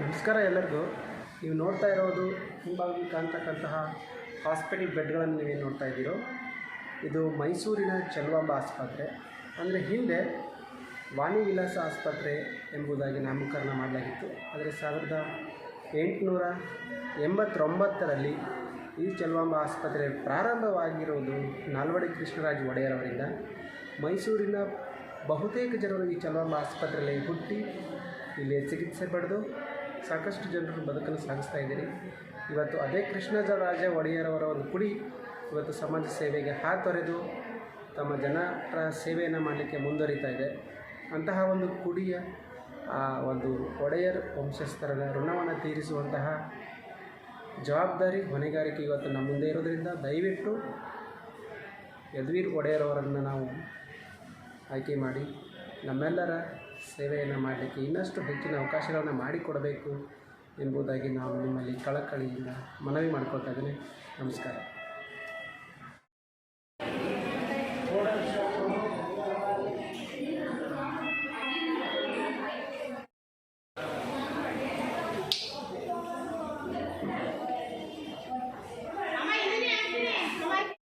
ನಮಸ್ಕಾರ ಎಲ್ಲರಿಗೂ. ನೀವು ನೋಡ್ತಾ ಇರೋದು ಹಿಂಭಾಗಿ ಕಾಣ್ತಕ್ಕಂತಹ ಹಾಸ್ಪಿಟಲ್ ಬೆಡ್ಗಳನ್ನು ನೀವೇನು ನೋಡ್ತಾ ಇದ್ದೀರೋ. ಇದು ಮೈಸೂರಿನ ಚೆಲುವಾಂಬ ಆಸ್ಪತ್ರೆ. ಅಂದರೆ ಹಿಂದೆ ವಾಣಿ ವಿಲಾಸ ಆಸ್ಪತ್ರೆ ಎಂಬುದಾಗಿ ನಾಮಕರಣ ಮಾಡಲಾಗಿತ್ತು. ಆದರೆ ಸಾವಿರದ ಎಂಟುನೂರ ಎಂಬತ್ತೊಂಬತ್ತರಲ್ಲಿ ಈ ಚೆಲುವಾಂಬ ಆಸ್ಪತ್ರೆ ಪ್ರಾರಂಭವಾಗಿರುವುದು ನಾಲ್ವಡಿ ಕೃಷ್ಣರಾಜ ಒಡೆಯರವರಿಂದ. ಮೈಸೂರಿನ ಬಹುತೇಕ ಜನರು ಈ ಚೆಲುವಾಂಬ ಆಸ್ಪತ್ರೆಯಲ್ಲಿ ಹುಟ್ಟಿ ಇಲ್ಲಿ ಚಿಕಿತ್ಸೆ ಪಡೆದು ಸಾಕಷ್ಟು ಜನರು ಬದುಕನ್ನು ಸಾಗಿಸ್ತಾ ಇದ್ದೀರಿ. ಇವತ್ತು ಅದೇ ಕೃಷ್ಣಜರಾಜ ಒಡೆಯರವರ ಒಂದು ಕುಡಿ ಇವತ್ತು ಸಮಾಜ ಸೇವೆಗೆ ಹಾತೊರೆದು ತಮ್ಮ ಜನರ ಸೇವೆಯನ್ನು ಮಾಡಲಿಕ್ಕೆ ಮುಂದುವರಿತಾ ಇದೆ. ಅಂತಹ ಒಂದು ಕುಡಿಯ, ಆ, ಒಂದು ಒಡೆಯರ್ ವಂಶಸ್ಥರದ ಋಣವನ್ನು ತೀರಿಸುವಂತಹ ಜವಾಬ್ದಾರಿ ಹೊಣೆಗಾರಿಕೆ ಇವತ್ತು ನಮ್ಮ ಮುಂದೆ ಇರೋದರಿಂದ ದಯವಿಟ್ಟು ಯದುವೀರ್ ಒಡೆಯರವರನ್ನು ನಾವು ಆಯ್ಕೆ ಮಾಡಿ ನಮ್ಮೆಲ್ಲರ ಸೇವೆಯನ್ನು ಮಾಡಲಿಕ್ಕೆ ಇನ್ನಷ್ಟು ಹೆಚ್ಚಿನ ಅವಕಾಶಗಳನ್ನು ಮಾಡಿಕೊಡಬೇಕು ಎಂಬುದಾಗಿ ನಾವು ನಿಮ್ಮಲ್ಲಿ ಕಳಕಳಿಯಿಂದ ಮನವಿ ಮಾಡ್ಕೊಳ್ತಾ ಇದ್ದೀನಿ. ನಮಸ್ಕಾರ.